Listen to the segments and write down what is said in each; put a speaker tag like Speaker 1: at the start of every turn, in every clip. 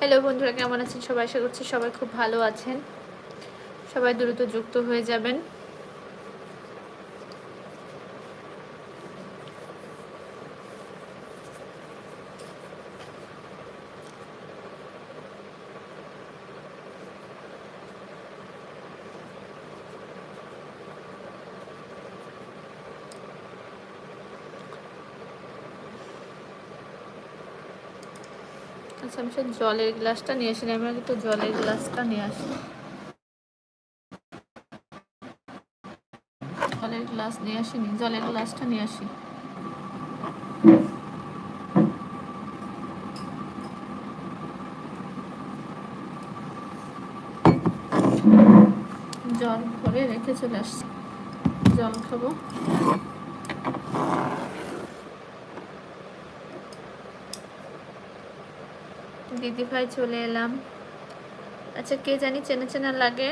Speaker 1: Hello বন্ধুরা, কেমন আছেন? সবাই আশা করছি সবাই খুব ভালো আছেন। সবাই দ্রুত যুক্ত হয়ে যাবেন। আচ্ছা আমি সে জলের গ্লাসটা নিয়ে আসিনি আমি আগে তো জলের গ্লাসটা নিয়ে আসি। জলের গ্লাস নিয়ে আসিনি জলের গ্লাসটা নিয়ে আসি। জল ভরে রেখে চলে আসছি। জল খাব। দিদি ভাই চলে এলাম। আচ্ছা কে জানি চেনা চেনা লাগে,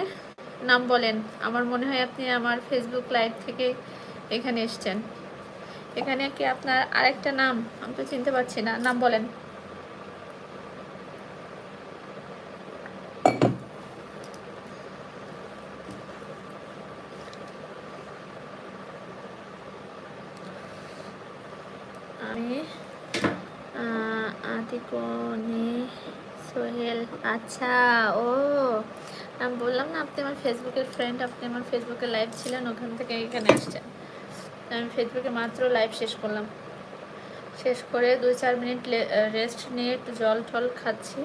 Speaker 1: নাম বলেন। আমার মনে হয় আপনি আমার ফেসবুক লাইভ থেকে এখানে এসছেন। এখানে কি আপনার আরেকটা নাম? আমি তো চিনতে পারছি না। নাম বলেন। আমি আতিকনে সোহেল। আচ্ছা ও। আমি বললাম না, আপনি আমার ফেসবুকের ফ্রেন্ড আপনি আমার ফেসবুকে লাইভ ছিলেন, ওখান থেকে এখানে আসছেন। আমি ফেসবুকে মাত্র লাইভ শেষ করলাম। শেষ করে দুই চার মিনিট রেস্ট নিয়ে একটু জল টল খাচ্ছি।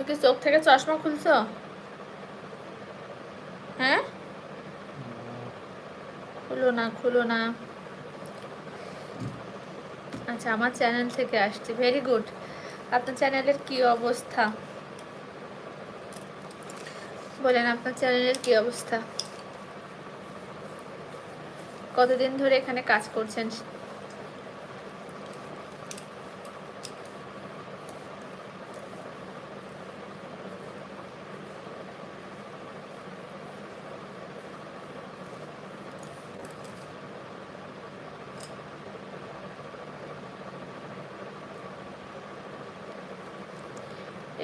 Speaker 1: তুমি কি চোখ থেকে চশমা খুলছ? হ্যাঁ? খুলো না খুলো না। আচ্ছা আমার চ্যানেল থেকে আসছি। ভেরি গুড আপনার চ্যানেলের কি অবস্থা? বলেন, আপনার চ্যানেলের কি অবস্থা? কতদিন ধরে এখানে কাজ করছেন?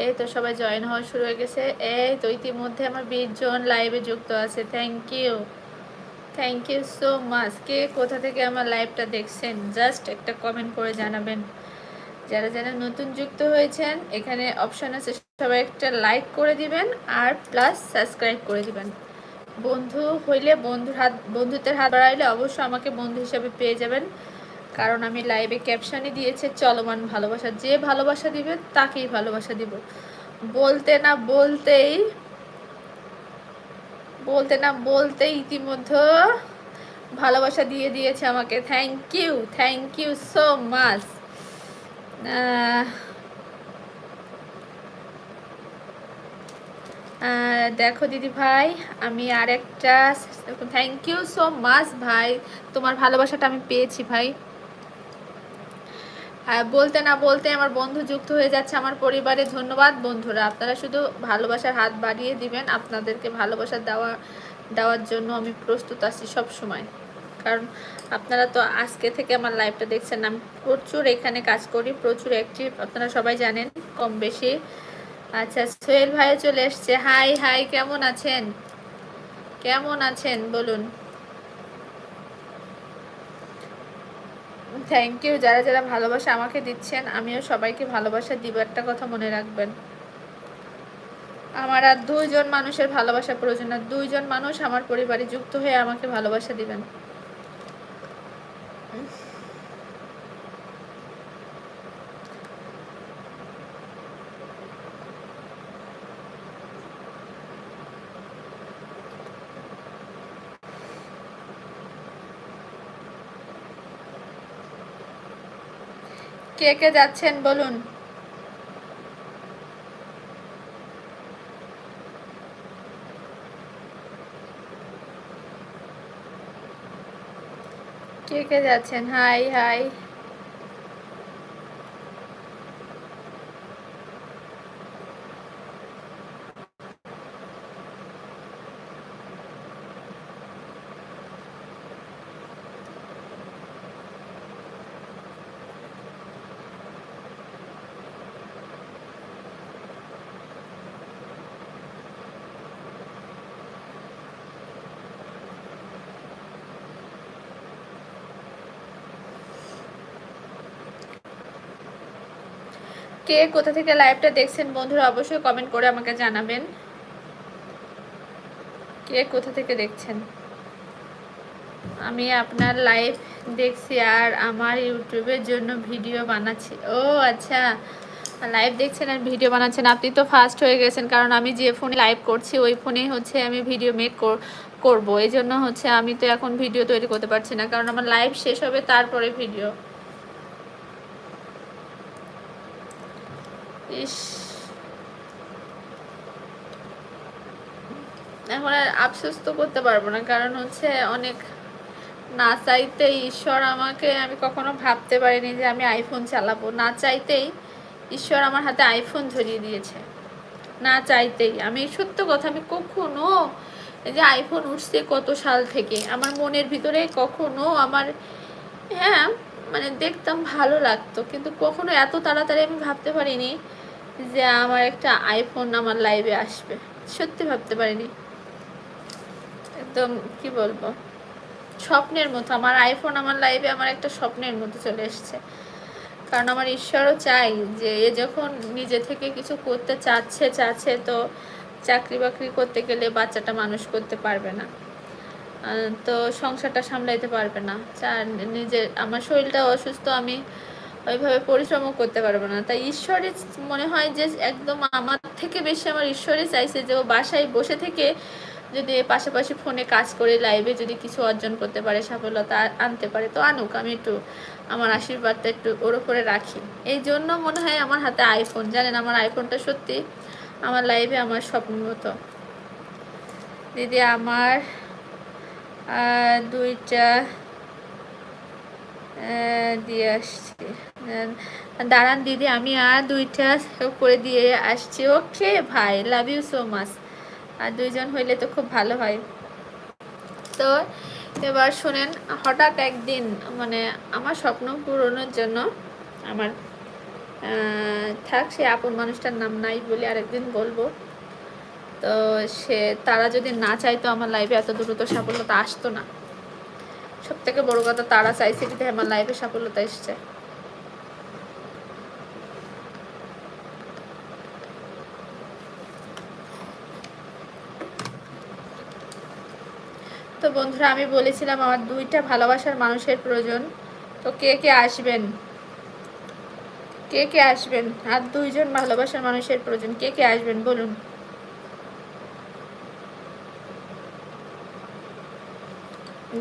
Speaker 1: এই তো সবাই জয়েন হওয়া শুরু হয়ে গেছে। এই তো ইতিমধ্যে আমার বিশ জন লাইভে যুক্ত আছে। Thank you thank you so much কে কোথা থেকে আমার লাইভটা দেখছেন? জাস্ট একটা কমেন্ট করে জানাবেন। যারা যারা নতুন যুক্ত হয়েছেন, এখানে অপশান আছে, সবাই একটা লাইক করে দিবেন আর প্লাস সাবস্ক্রাইব করে দিবেন। বন্ধু হইলে বন্ধুর হাত, বন্ধুত্বের হাত বাড়াইলে অবশ্যই আমাকে বন্ধু হিসাবে পেয়ে যাবেন। কারণ আমি লাইভে ক্যাপশনই দিয়েছে, চলমান ভালোবাসা, যে ভালোবাসা দিবে তাকেই ভালোবাসা দিব। বলতে না বলতেই, বলতে না বলতেই ইতিমধ্যে ভালোবাসা দিয়ে দিয়েছে আমাকে। Thank you thank you so much দেখো দিদি ভাই, আমি আর একটা থ্যাংক ইউ সো মাচ ভাই। তোমার ভালোবাসাটা আমি পেয়েছি ভাই। বলতে না বলতে আমার বন্ধু যুক্ত হয়ে যাচ্ছে আমার পরিবারে। ধন্যবাদ বন্ধুরা, আপনারা শুধু ভালোবাসার হাত বাড়িয়ে দিবেন, আপনাদেরকে ভালোবাসা দেওয়া, দেওয়ার জন্য আমি প্রস্তুত আছি সব সময়। কারণ আপনারা তো আজকে থেকে আমার লাইভটা দেখছেন, আমি প্রচুর এখানে কাজ করি, প্রচুর অ্যাক্টিভ আপনারা সবাই জানেন, কম বেশি। আচ্ছা সোহেল ভাইও চলে এসছে। হাই হাই কেমন আছেন? কেমন আছেন? বলুন। থ্যাংক ইউ যারা যারা ভালোবাসা আমাকে দিচ্ছেন, আমিও সবাইকে ভালোবাসা দিব। একটা কথা মনে রাখবেন। আমার আর দুইজন মানুষের ভালোবাসা প্রয়োজন আর দুইজন মানুষ আমার পরিবারে যুক্ত হয়ে আমাকে ভালোবাসা দিবেন। কে কে যাচ্ছেন বলুন। কে কে যাচ্ছেন? High high. কে কোথা থেকে লাইভটা দেখছেন বন্ধুরা অবশ্যই কমেন্ট করে আমাকে জানাবেন। কে কোথা থেকে দেখছেন? আমি আপনার লাইভ দেখছি আর আমার ইউটিউবের জন্য ভিডিও বানাচ্ছি। ও আচ্ছা। লাইভ দেখছেন আর ভিডিও বানাচ্ছেন। আপনি তো ফার্স্ট হয়ে গেছেন, কারণ আমি যে ফোনে লাইভ করছি, ওই ফোনেই হচ্ছে আমি ভিডিও মেক করব। এই জন্য হচ্ছে আমি তো এখন ভিডিও তৈরি করতে পারছি না, কারণ আমার লাইভ শেষ হবে তারপরে ভিডিও ইস। এখন আর আফসোস তো করতে পারব না, কারণ হচ্ছে অনেক না চাইতে ঈশ্বর আমাকে, আমি কখনো ভাবতে পারিনি যে আমি আইফোন চালাবো। না চাইতেই ঈশ্বর আমার হাতে আইফোন ধরিয়ে দিয়েছে। না চাইতেই। আমি সত্য কথা, আমি কখনো যে আইফোন উঠছে কত সাল থেকে, আমার মনের ভিতরে কখনো আমার হ্যাঁ মানে দেখতাম ভালো লাগতো, কিন্তু কখনো এত তাড়াতাড়ি আমি ভাবতে পারিনি যে আমার একটা আইফোন আমার লাইভে আসবে। সত্যি ভাবতে পারিনি। একদম কি বলব? স্বপ্নের মতো, আমার আইফোন আমার লাইফে আমার একটা স্বপ্নের মতো চলে এসছে। কারণ আমার ঈশ্বরও চাই যে এ যখন নিজে থেকে কিছু করতে চাচ্ছে চাচ্ছে তো চাকরি বাকরি করতে গেলে বাচ্চাটা মানুষ করতে পারবে না। তো সংসারটা সামলাইতে পারবে না। নিজের, আমার শরীরটা অসুস্থ, আমি ওইভাবে পরিশ্রমও করতে পারব না। তাই ঈশ্বরই মনে হয় যে একদম আমার থেকে বেশি আমার ঈশ্বরই চাইছে যে ও বাসায় বসে থেকে যদি পাশাপাশি ফোনে কাজ করে লাইভে যদি কিছু অর্জন করতে পারে, সফলতা আনতে পারে, তো আনুক। আমি একটু আমার আশীর্বাদটা একটু ওর উপরে রাখি। এই জন্য মনে হয় আমার হাতে আইফোন জানেন, আমার আইফোনটা সত্যি আমার লাইভে আমার স্বপ্ন মতো। দিদি, আমার দুইটা দিয়ে আসছি। দাঁড়ান দিদি, আমি আর দুইটা করে দিয়ে আসছি। ওকে ভাই লাভ ইউ সো মাচ আর দুইজন হইলে তো খুব ভালো হয়। তো এবার শোনেন, হঠাৎ একদিন মানে আমার স্বপ্ন পূরণের জন্য আমার থাক, সে আপন মানুষটার নাম নাই বলে আরেকদিন বলব। তো সে, তারা যদি না চাইতো আমার লাইফে এত দ্রুত সাফল্যতা আসতো না। সব থেকে বড় কথা, তারা চাইছে কিন্তু আমার লাইফে সাফল্যতা এসছে। তো বন্ধুরা, আমি বলেছিলাম আমার দুইটা ভালোবাসার মানুষের প্রয়োজন। তো কে কে আসবেন? কে কে আসবেন? আর দুইজন ভালোবাসার মানুষের প্রয়োজন। কে কে আসবেন? বলুন।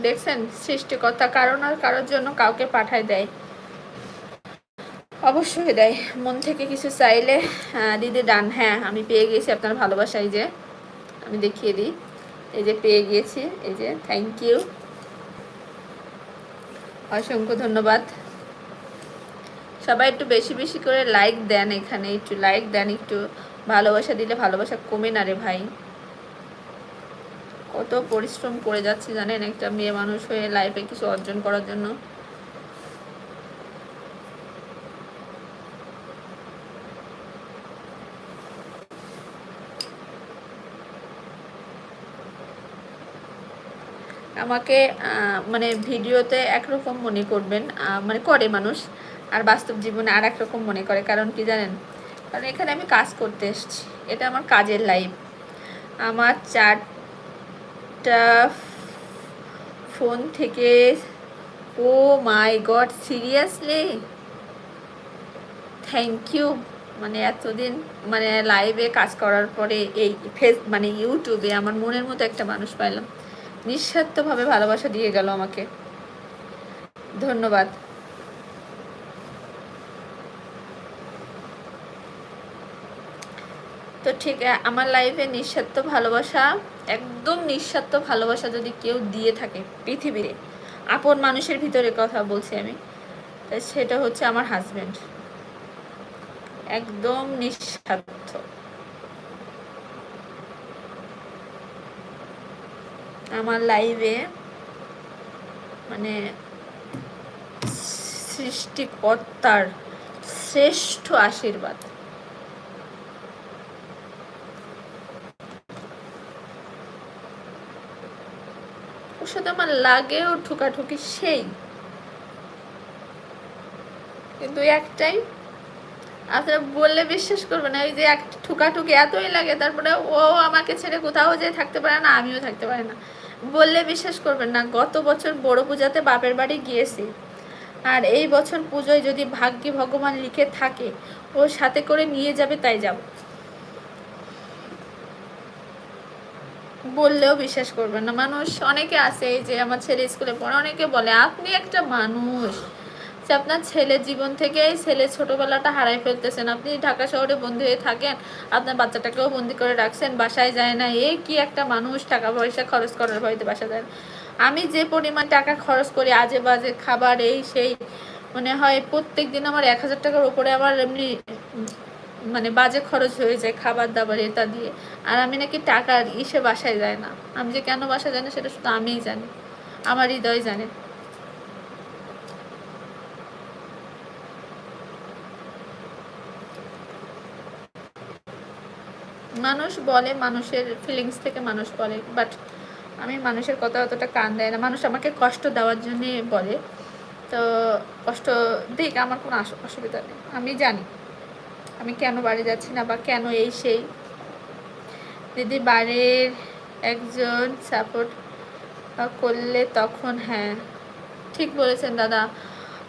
Speaker 1: দেখছেন? সৃষ্টিকর্তা কারণ আর কারোর জন্য কাউকে পাঠায় দেয়। অবশ্যই দেয়। মন থেকে কিছু চাইলে দিদি ডান হ্যাঁ আমি পেয়ে গেছি আপনার ভালোবাসায় যে। আমি দেখিয়ে দিই। এই যে পেয়ে গিয়েছি। এই যে থ্যাংক ইউ অসংখ্য ধন্যবাদ। সবাই একটু বেশি বেশি করে লাইক দেন এখানে। একটু লাইক দেন, একটু ভালোবাসা দিলে ভালোবাসা কমে না রে ভাই। কত পরিশ্রম করে যাচ্ছি জানেন? একটা মেয়ে মানুষ হয়ে লাইফে কিছু অর্জন করার জন্য। আমাকে মানে ভিডিওতে একরকম মনে করবেন মানে করে মানুষ, আর বাস্তব জীবনে আর একরকম মনে করে, কারণ কি জানেন? কারণ এখানে আমি কাজ করতে এসেছি। এটা আমার কাজের লাইফ আমার চারটা ফোন থেকে, ও my god, seriously? Thank you. মানে এতদিন মানে লাইভে কাজ করার পরে এই ফেস মানে ইউটিউবে আমার মনের মতো একটা মানুষ পাইলাম। নিঃস্বার্থভাবে ভালোবাসা দিয়ে গেল আমাকে। ধন্যবাদ। তো ঠিক আমার লাইফে নিঃস্বার্থ ভালোবাসা, একদম নিঃস্বার্থ ভালোবাসা যদি কেউ দিয়ে থাকে পৃথিবীতে আপন মানুষের ভিতরে কথা বলছি আমি সেটা হচ্ছে আমার হাজব্যান্ড একদম নিঃস্বার্থ। আমার লাইভে মানে সৃষ্টিকর্তার শ্রেষ্ঠ আশীর্বাদ। সাথে আমার লাগেও ঠুকাঠুকি সেই। কিন্তু একটাই, আপনারা বললে বিশ্বাস করবেন না, ওই যে এক ঠুকাঠুকি এতই লাগে, তারপরে ও আমাকে ছেড়ে কোথাও যে থাকতে পারে না, আমিও থাকতে পারি না। বললে বিশ্বাস করবেন না, গত বছর বড় পূজাতে বাপের বাড়ি গিয়েছি। আর এই বছর পুজোয় যদি ভাগ্যে ভগবান লিখে থাকে, ও সাথে করে নিয়ে যাবে, তাই যাব। বললেও বিশ্বাস করবেন না। মানুষ অনেকে আছে এই যে আমার ছেলে স্কুলে পড়ে, অনেকে বলে, আপনি একটা মানুষ। যে আপনার ছেলের জীবন থেকে ছেলে ছোটবেলাটা হারাই ফেলতেছেন। আপনি ঢাকা শহরে বন্দি হয়ে থাকেন, আপনার বাচ্চাটাকেও বন্দি করে রাখছেন, বাসায় যায় না। এ কি একটা মানুষ? টাকা পয়সা খরচ করার ভয়তে বাসা যায় আমি যে পরিমাণ টাকা খরচ করি, আজে বাজে খাবার, এই, সেই, মনে হয় প্রত্যেক দিন আমার এক হাজার টাকার উপরে আমার এমনি মানে বাজে খরচ হয়ে যায় খাবার দাবার এটা দিয়ে। আর আমি নাকি টাকার ইসে বাসায় যায় না। আমি যে কেন বাসায় যাই না সেটা শুধু আমিই জানি। আমার হৃদয় জানে। মানুষ বলে মানুষের ফিলিংস থেকে মানুষ বলে বাট আমি মানুষের কথা অতটা কান দেয় না। মানুষ আমাকে কষ্ট দেওয়ার জন্যে বলে। তো কষ্ট দিক, আমার কোনো অসুবিধা নেই। আমি জানি। আমি কেন বাড়ি যাচ্ছি না বা কেন এই সেই? দিদি বাড়ির একজন সাপোর্ট করলে তখন হ্যাঁ। ঠিক বলেছেন দাদা।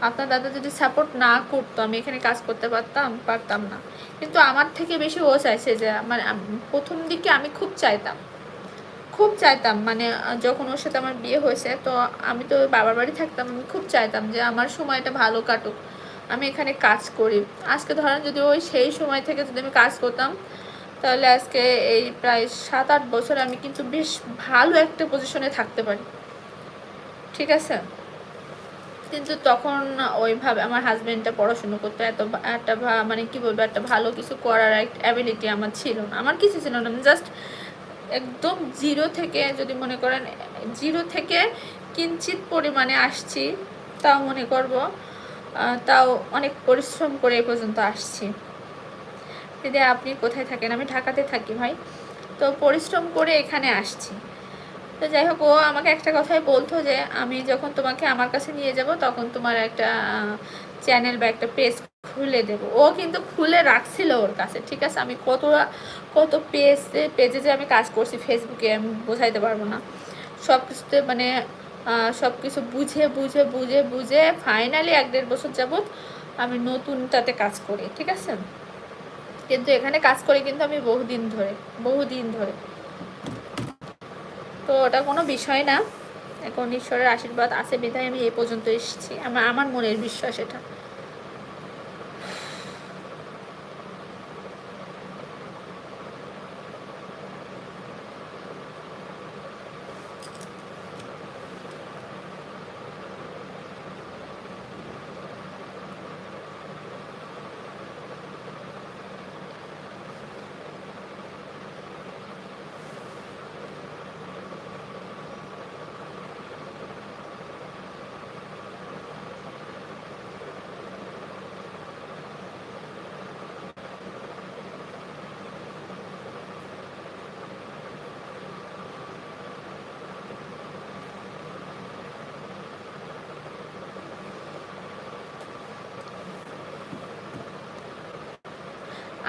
Speaker 1: আপনার দাদা যদি সাপোর্ট না করতো, আমি এখানে কাজ করতে পারতাম? পারতাম না। কিন্তু আমার থেকে বেশি ও চাইছে যে মানে প্রথম দিকে আমি খুব চাইতাম। খুব চাইতাম মানে যখন ওর সাথে আমার বিয়ে হয়েছে, তো আমি তো বাবার বাড়ি থাকতাম, আমি খুব চাইতাম যে আমার সময়টা ভালো কাটুক। আমি এখানে কাজ করি। আজকে ধরেন যদি ওই সেই সময় থেকে যদি আমি কাজ করতাম, তাহলে আজকে এই প্রায় সাত আট বছর আমি কিন্তু বেশ ভালো একটা পজিশনে থাকতে পারি। ঠিক আছে? কিন্তু তখন ওইভাবে আমার হাজব্যান্ডটা পড়াশুনো করতো, এত একটা মানে কি বলব, একটা ভালো কিছু করার একটা অ্যাবিলিটি আমার ছিল না। আমার কিছু ছিল না। জাস্ট একদম জিরো থেকে যদি মনে করেন জিরো থেকে কিঞ্চিত পরিমাণে আসছি, তাও মনে করব তাও অনেক পরিশ্রম করে এ পর্যন্ত আসছি। দিদি, আপনি কোথায় থাকেন? আমি ঢাকাতে থাকি ভাই। তো পরিশ্রম করে এখানে আসছি। তো যাই হোক, ও আমাকে একটা কথাই বলতো যে, আমি যখন তোমাকে আমার কাছে নিয়ে যাব, তখন তোমার একটা চ্যানেল বা একটা পেজ খুলে দেব। ও কিন্তু খুলে রাখছিল ওর কাছে, ঠিক আছে? আমি কত কত পেজে পেজে যে আমি কাজ করছি ফেসবুকে আমি বোঝাইতে পারব না। সব কিছুতে মানে সব কিছু বুঝে বুঝে বুঝে বুঝে ফাইনালি এক দেড় বছর যাবৎ আমি নতুনটাতে কাজ করি, ঠিক আছে? কিন্তু এখানে কাজ করি কিন্তু আমি বহুদিন ধরে বহুদিন ধরে। তো ওটা কোনো বিষয় না। এখন ঈশ্বরের আশীর্বাদ আছে বিধায় আমি এই পর্যন্ত এসেছি। আমার আমার মনের বিশ্বাস এটা।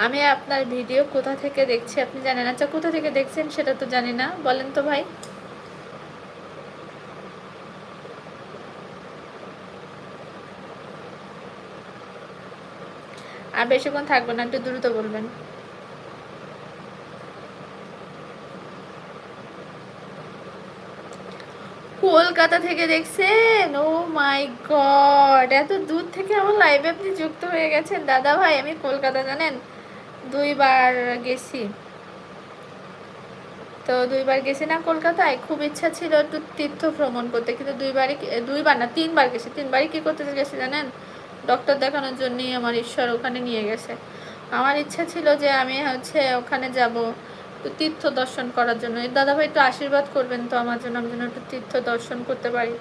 Speaker 1: আমি আপনার ভিডিও কোথা থেকে দেখছি আপনি জানেন আচ্ছা কোথা থেকে দেখছেন সেটা তো জানি না। বলেন তো ভাই। আর বেশিক্ষণ থাকবেন না, একটু দ্রুত বলবেন। কলকাতা থেকে দেখছেন? ও মাই গড, এত দূর থেকে আমার লাইভে আপনি যুক্ত হয়ে গেছেন। দাদা ভাই, আমি কলকাতা, জানেন? দুইবার গেছি। তো দুইবার গেছি না কলকাতায়। খুব ইচ্ছা ছিল একটু তীর্থ ভ্রমণ করতে, কিন্তু দুইবারই দুইবার না, তিনবার গেছি। তিনবারই কী করতে গেছি জানেন? ডক্টর দেখানোর জন্যই আমার ঈশ্বর ওখানে নিয়ে গেছে। আমার ইচ্ছা ছিল যে আমি হচ্ছে ওখানে যাব একটু তীর্থ দর্শন করার জন্য। দাদাভাই একটু আশীর্বাদ করবেন তো আমার জন্য, আমি যেন একটু তীর্থ দর্শন করতে পারি।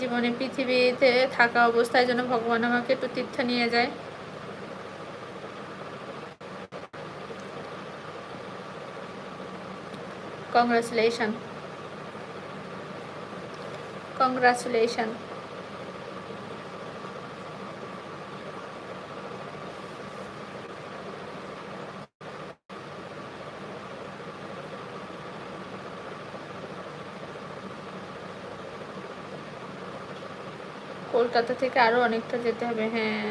Speaker 1: জীবনে পৃথিবীতে থাকা অবস্থায় যেন ভগবান আমাকে একটু তীর্থ নিয়ে যায়। Congratulations. Congratulations. কলকাতা থেকে আরও অনেকটা যেতে হবে হ্যাঁ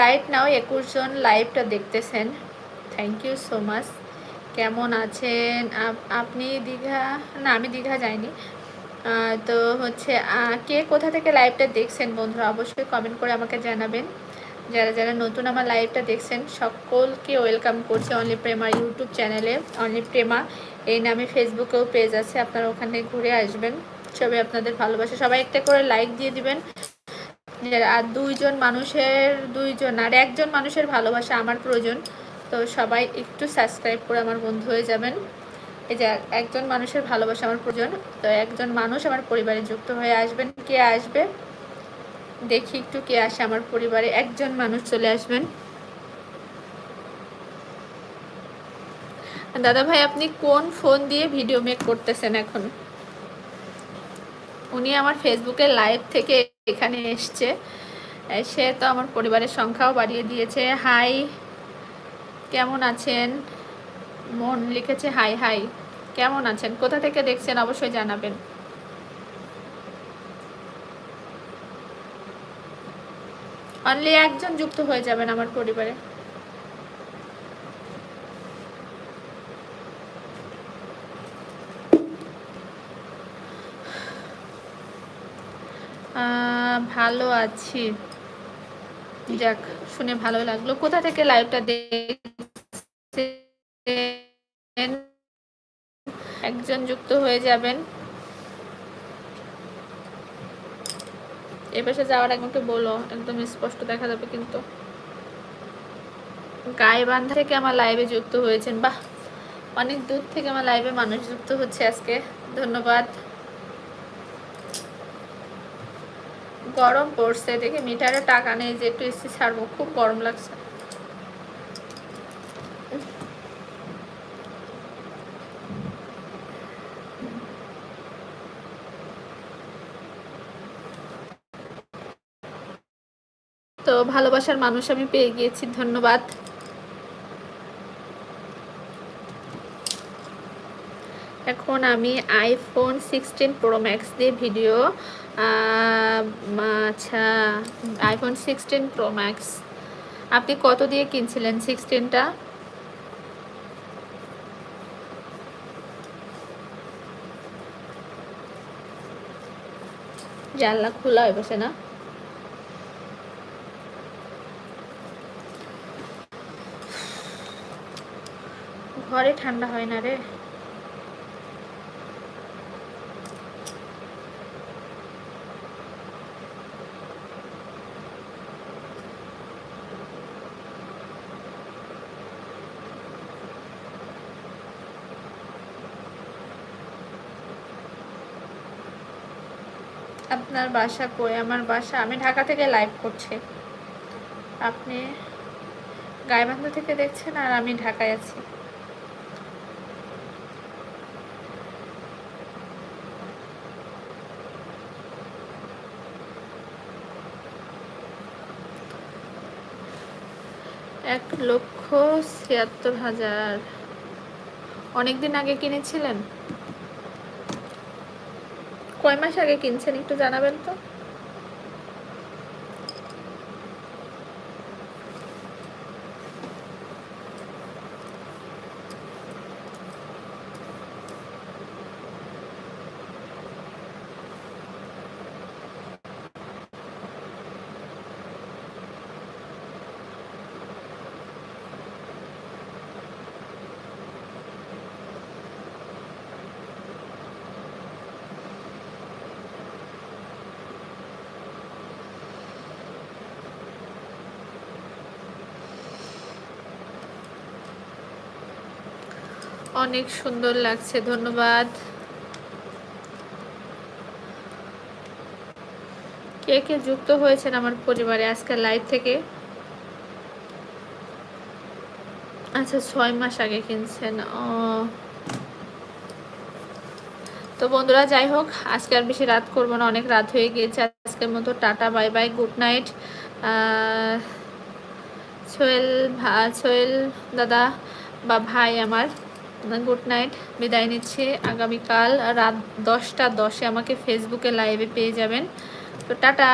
Speaker 1: রাইট নাও একুশ জন লাইভটা দেখতেছেন। থ্যাংক ইউ সো মাচ কেমন আছেন? আপনি দীঘা? না, আমি দীঘা যাইনি। তো হচ্ছে কে কোথা থেকে লাইভটা দেখছেন বন্ধুরা, অবশ্যই কমেন্ট করে আমাকে জানাবেন। যারা যারা নতুন আমার লাইভটা দেখছেন, সকলকে ওয়েলকাম করছি অনলি প্রেমা ইউটিউব চ্যানেলে অনলি প্রেমা এই নামে ফেসবুকেও পেজ আছে, আপনারা ওখানে ঘুরে আসবেন। সবাই আপনাদের ভালোবাসে, সবাই একটা করে লাইক দিয়ে দিবেন। আর দুইজন মানুষের দুইজন, আর একজন মানুষের ভালোবাসা আমার প্রয়োজন। তো সবাই একটু সাবস্ক্রাইব করে আমার বন্ধু হয়ে যাবেন। এই যে একজন মানুষের ভালোবাসা আমার প্রয়োজন, তো একজন মানুষ আমার পরিবারে যুক্ত হয়ে আসবেন, কে আসবে? দেখি একটু কে আসে আমার পরিবারে, একজন মানুষ চলে আসবেন। দাদা ভাই আপনি কোন ফোন দিয়ে ভিডিও মেক করতেছেন এখন? উনি আমার ফেসবুকে লাইভ থেকে এখানে এসছে। সে তো আমার পরিবারের সংখ্যাও বাড়িয়ে দিয়েছে। হাই, কেমন আছেন? মন লিখেছে, হাই হাই, কেমন আছেন? কোথা থেকে দেখছেন? অবশ্যই জানাবেন। অনলি একজন যুক্ত হয়ে যাবেন আমার পরিবারে। ভালো আছি। যাক, শুনে ভালো লাগল। কোথা থেকে লাইভটা দেখছেন? একজন যুক্ত হয়ে যাবেন। এ পাশে যাওয়ার আগে একটু বলো, একদম স্পষ্ট দেখা যাবে কিন্তু। গাইবান্ধা থেকে আমার লাইভে যুক্ত হয়েছেন। বাহ! অনেক দূর থেকে আমার লাইভে মানুষ যুক্ত হচ্ছে আজকে। ধন্যবাদ। গরম পড়ছে, দেখে মিটারে টাকা নেই, যে একটু এসি ছাড়বো, খুব গরম লাগছে। তো ভালোবাসার মানুষ আমি পেয়ে গিয়েছি, ধন্যবাদ। এখন আমি আইফোন সিক্সটিন প্রো ম্যাক্স দিয়ে ভিডিও আচ্ছা আইফোন সিক্সটিন প্রো ম্যাক্স আপনি কত দিয়ে কিনছিলেন সিক্সটিনটা জানলা খোলা হয়ে বসে না। ঘরে ঠান্ডা হয় না রে। আপনার বাসা কই? আমার বাসা, আমি ঢাকা থেকে লাইভ করছি। আপনি গাইবান্ধা থেকে দেখছেন আর আমি ঢাকায় আছি। এক লক্ষ ছিয়াত্তর হাজার। অনেকদিন আগে কিনেছিলেন? কয় মাস আগে কিনছেন একটু জানাবেন তো? অনেক সুন্দর লাগছে, ধন্যবাদ। কে কে যুক্ত হয়েছেন আমার পরিবারে আজকের লাইভ থেকে? আচ্ছা ছয় মাস আগে কিনছেন, ও। তো বন্ধুরা, যাই হোক, আজকে আর বেশি রাত করব না, অনেক রাত হয়ে গিয়েছে। আজকের মতো tata, bye bye, good night. Sohel Sohel দাদা বা ভাই আমার। গুড নাইট বিদায় নিচ্ছি। আগামীকাল রাত দশটা দশে আমাকে ফেসবুকে লাইভে পেয়ে যাবেন। তো টাটা!